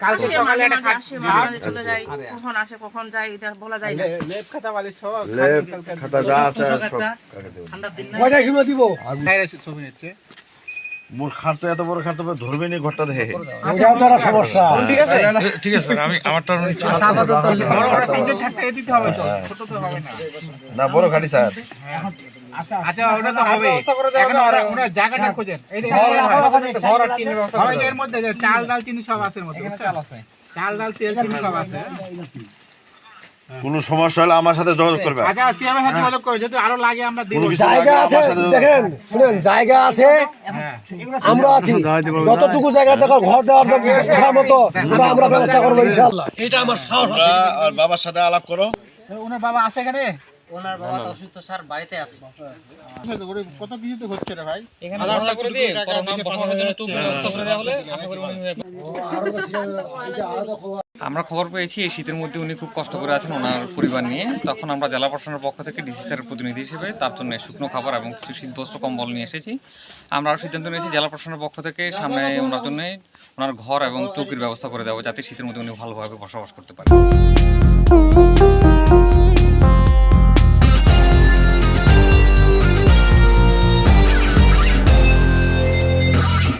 কালকে সকালে একটা খাট আসে, মাঝে মাঝে চলে যায় কখন আসে কখন যায় এটা বলা যায় না। লেপ খাতা বালি সব লেপ খাতা যা আছে সব ঠান্ডা দিন কয়টার সময় দিব বাইরে ছবি নিচ্ছে। মোর খাট এত বড় খাট তো ধরবে নি ঘরটা দেখে। এটাও তো সমস্যা। ঠিক আছে? ঠিক আছে আমি আমারটা নিচ্ছি বড় বড় তিনটে থাকতে দিতে হবে ছোট তো হবে না। না বড় খাটি স্যার। আচ্ছা ওটা তো হবে। এখন ওরা জায়গাটা খোঁজেন। এই যে হবে এর মধ্যে চাল ডাল চিনি সব আছে এর মধ্যে বুঝছেন? চাল ডাল তেল চিনি সব আছে। কোনো সমস্যা হলে আমার সাথে যোগাযোগ করবে। আচ্ছা সাথে যোগাযোগ করে যদি আরও লাগে আমরা দিব। জায়গা আছে দেখেন শুনেন জায়গা আছে। হ্যাঁ আমরা আছি। যতটুকু জায়গা দেখো ঘর দেওয়ার দেখার মতো আমরা ব্যবস্থা করব ইনশাল্লাহ এটা আমার আর বাবার সাথে আলাপ করো। ওনার বাবা আছে এখানে? ওনার বাবা অসুস্থ স্যার বাড়িতে আছে। কত কিছু তো হচ্ছে রে ভাই? এখানে করে দিয়ে জন্য ব্যবস্থা করে দেওয়া হলে আশা করি আমরা খবর পেয়েছি, এই শীতের মধ্যে উনি খুব কষ্ট করে আছেন ওনার পরিবার নিয়ে। তখন আমরা জেলা প্রশাসনের পক্ষ থেকে ডিসি স্যারের প্রতিনিধি হিসেবে তার জন্য শুকনো খাবার এবং কিছু শীতবস্ত্র, কম্বল নিয়ে এসেছি। আমরা আরও সিদ্ধান্ত নিয়েছি, জেলা প্রশাসনের পক্ষ থেকে সামনে ওনার জন্য ওনার ঘর এবং চৌকির ব্যবস্থা করে দেবো, যাতে শীতের মধ্যে উনি ভালোভাবে বসবাস করতে পারেন